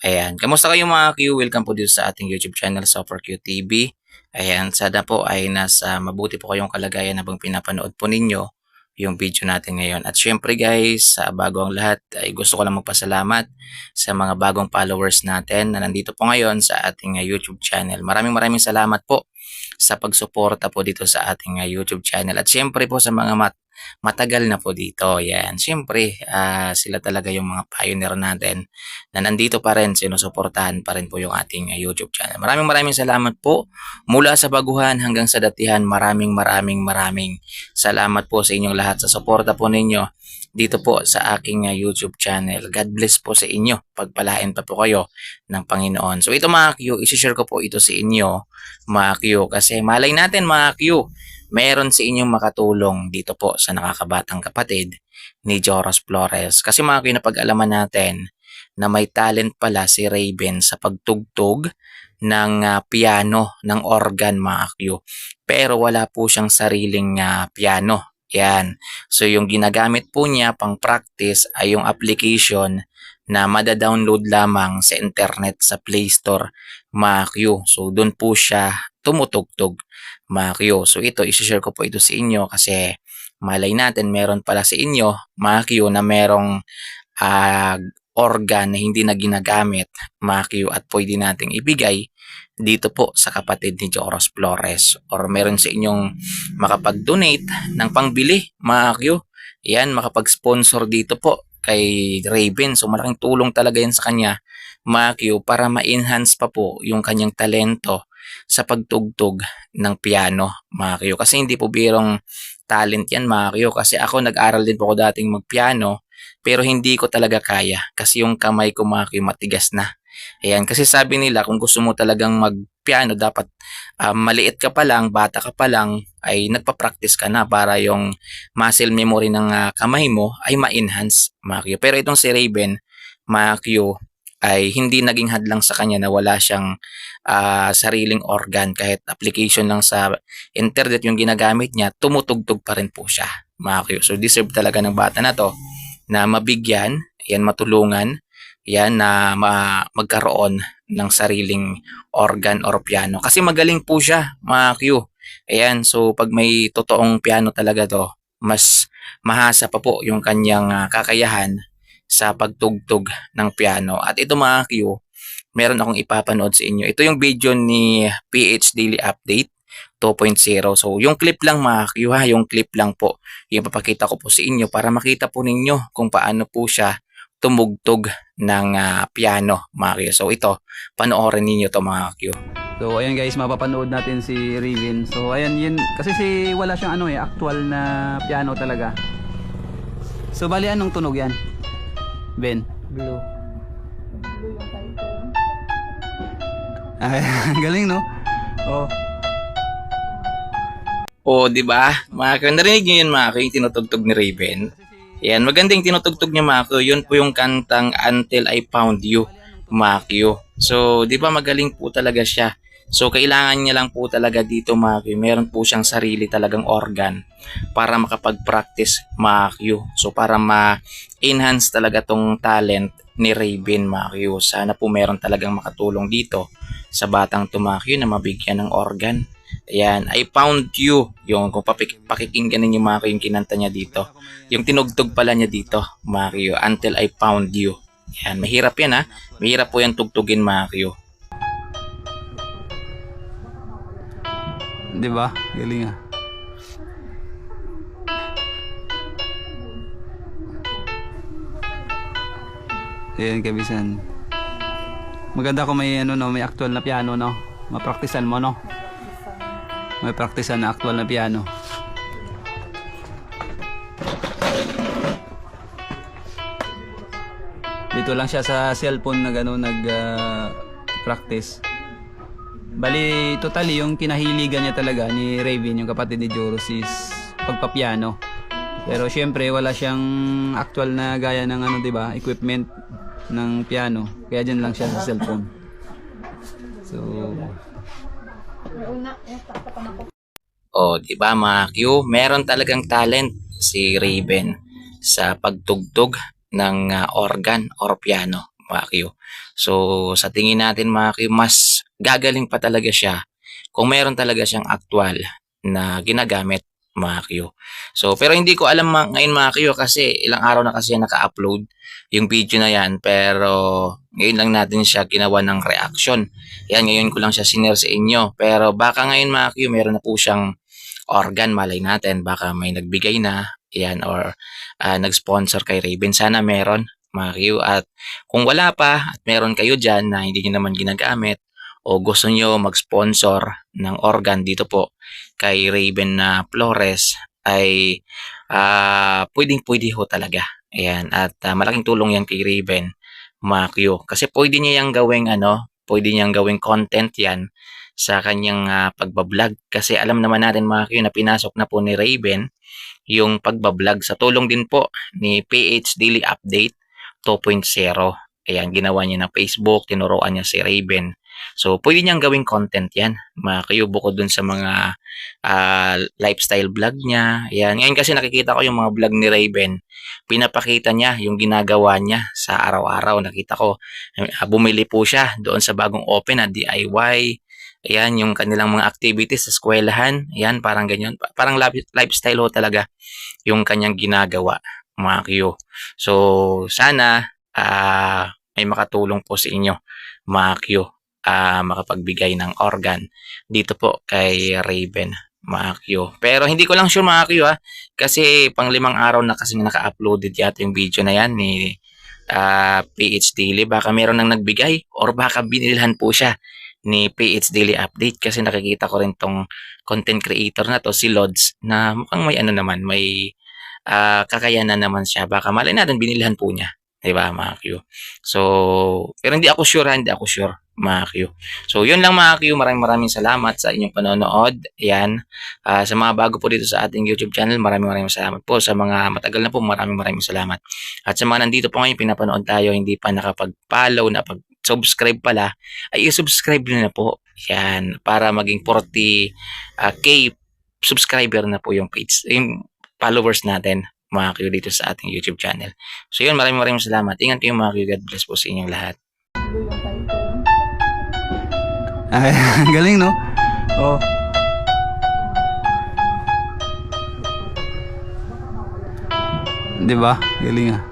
Ayan. Kamusta kayo mga Q? Welcome po dito sa ating YouTube channel, Super Q TV. Ayan. Sana po ay nasa mabuti po kayong kalagayan habang pinapanood po ninyo yung video natin ngayon. At syempre guys, sa bago ang lahat, ay gusto ko lang magpasalamat sa mga bagong followers natin na nandito po ngayon sa ating uh, YouTube channel. Maraming maraming salamat po sa pagsuporta po dito sa ating uh, YouTube channel. At syempre po sa mga matagal na po dito. Yan. Siyempre, ah, sila talaga yung mga pioneer natin na nandito pa rin, sinusuportahan pa rin po yung ating ah, YouTube channel. Maraming maraming salamat po. Mula sa baguhan hanggang sa datihan, maraming maraming maraming salamat po sa inyong lahat sa suporta po ninyo dito po sa aking ah, YouTube channel. God bless po sa inyo. Pagpalain pa po kayo ng Panginoon. So ito mga Q, isi-share ko po ito sa inyo mga Q kasi malay natin mga Q meron sa inyong makatulong dito po sa nakakabatang kapatid ni Joros Flores. Kasi mga kinapag-alaman natin na may talent pala si Raven sa pagtugtog ng uh, piano, ng organ mga Q. Pero wala po siyang sariling uh, piano. Yan. So yung ginagamit po niya pang practice ay yung application na mada-download lamang sa internet sa Play Store mga Q. So doon po siya tumutugtog mga So ito, isi-share ko po ito sa inyo kasi malay natin meron pala sa inyo mga na merong uh, organ na hindi na ginagamit mga at pwede nating ibigay dito po sa kapatid ni Joros Flores or meron sa inyong makapag-donate ng pangbili mga Yan, makapag-sponsor dito po kay Raven. So malaking tulong talaga yan sa kanya mga para ma-enhance pa po yung kanyang talento sa pagtugtog ng piano, mga Kyo. Kasi hindi po birong talent yan, mga Kyo. Kasi ako, nag-aral din po ako dating magpiano, pero hindi ko talaga kaya. Kasi yung kamay ko, mga Kyo, matigas na. Ayan, kasi sabi nila, kung gusto mo talagang magpiano, dapat um, maliit ka pa lang, bata ka pa lang, ay nagpa-practice ka na para yung muscle memory ng uh, kamay mo ay ma-enhance, mga Kyo. Pero itong si Raven, mga Kyo, ay hindi naging hadlang sa kanya na wala siyang uh, sariling organ kahit application lang sa internet yung ginagamit niya, tumutugtog pa rin po siya. Mga So deserve talaga ng bata na to na mabigyan, yan matulungan, yan na ma magkaroon ng sariling organ or piano. Kasi magaling po siya, mga Q. Ayan, so pag may totoong piano talaga to, mas mahasa pa po yung kanyang uh, kakayahan sa pagtugtog ng piano. At ito mga Q, meron akong ipapanood sa inyo. Ito yung video ni PH Daily Update 2.0. So, yung clip lang mga Q ha, yung clip lang po. Yung papakita ko po sa inyo para makita po ninyo kung paano po siya tumugtog ng uh, piano mga Q. So, ito, panoorin ninyo to mga Q. So ayan guys, mapapanood natin si Riven. So ayan yun, kasi si wala siyang ano eh, actual na piano talaga. So bali anong tunog yan? Ben? Blue. Ay, galing no? Oh. O, di ba? Mako, narinig niyo yun, Mako, yung tinutugtog ni Raven. Yan, magandang tinutugtog niya, Mako. Yun po yung kantang Until I Found You, Mako. So, di ba magaling po talaga siya. So, kailangan niya lang po talaga dito, Makyu. Meron po siyang sarili talagang organ para makapag-practice, Makyu. So, para ma-enhance talaga tong talent ni Raven, Makyu. Sana po meron talagang makatulong dito sa batang tumakyo na mabigyan ng organ. Ayan, I found you. Yung kung papik pakikinggan ninyo mga yung kinanta niya dito. Yung tinugtog pala niya dito, Mario, until I found you. Ayan, mahirap yan ha. Mahirap po yan tugtugin Mario. 'Di ba? Galing ah. Ayan kabisan. Maganda kung may ano no, may actual na piano no. Mapraktisan mo no. May praktisan na actual na piano. Dito lang siya sa cellphone na gano'n nag uh, practice. Bali, totally, yung kinahiligan niya talaga ni Raven, yung kapatid ni Joros is pagpapiano. Pero syempre, wala siyang actual na gaya ng ano, 'di ba, equipment ng piano. Kaya diyan lang siya sa cellphone. So, Oh, 'di ba mga Q, meron talagang talent si Raven sa pagtugtog ng uh, organ or piano, mga Q. So sa tingin natin mga Q, mas gagaling pa talaga siya kung meron talaga siyang actual na ginagamit mga Q. So pero hindi ko alam ngayon mga Q kasi ilang araw na kasi naka-upload yung video na yan. Pero ngayon lang natin siya ginawa ng reaction. Yan ngayon ko lang siya sinare sa inyo. Pero baka ngayon mga Q meron na po siyang organ malay natin. Baka may nagbigay na yan or ah, nag-sponsor kay Raven. Sana meron mga Q. At kung wala pa at meron kayo dyan na hindi nyo naman ginagamit o gusto nyo mag-sponsor ng organ dito po kay Raven na Flores ay ah pwedeng pwede ho talaga. Ayan. At ah, malaking tulong yan kay Raven Q. Kasi pwede niya yung gawing ano, pwede niyang gawing content yan sa kanyang ah, pagbablog. Kasi alam naman natin mga na pinasok na po ni Raven yung pagbablog sa tulong din po ni PH Daily Update 2.0. Ayan, ginawa niya ng Facebook, tinuruan niya si Raven. So, pwede niyang gawing content yan. Mga kayo, bukod dun sa mga ah, lifestyle vlog niya. Ayan. Ngayon kasi nakikita ko yung mga vlog ni Raven. Pinapakita niya yung ginagawa niya sa araw-araw. Nakita ko, ah, bumili po siya doon sa bagong open na DIY. Ayan, yung kanilang mga activities sa eskwelahan. Ayan, parang ganyan. Pa- Parang life- lifestyle ho talaga yung kanyang ginagawa, mga. So, sana ah, may makatulong po sa inyo, mga Q, ah, makapagbigay ng organ dito po kay Raven, mga. Pero hindi ko lang sure, mga ha, kasi pang limang araw na kasi naka-uploaded yata yung video na yan ni ah, PH Daily. Baka meron nang nagbigay or baka binilhan po siya ni PH Daily Update kasi nakikita ko rin tong content creator na to, si Lods, na mukhang may ano naman, may ah, kakayanan naman siya. Baka malay natin binilhan po niya. 'Di ba, mga Q? So, pero hindi ako sure, hindi ako sure, mga Q. So, yun lang mga Q. Maraming maraming salamat sa inyong panonood. Ayan. Ah, sa mga bago po dito sa ating YouTube channel, maraming maraming salamat po. Sa mga matagal na po, maraming maraming salamat. At sa mga nandito po ngayon, pinapanood tayo, hindi pa nakapag-follow, napag-subscribe pala, ay i-subscribe na po. Yan. Para maging 40 ah, K subscriber na po yung page, yung followers natin mga Q dito sa ating YouTube channel. So yun, maraming maraming salamat. Ingat kayo mga Q. God bless po sa inyong lahat. Ay, ang galing, no? Oh. Di ba? Galing ah.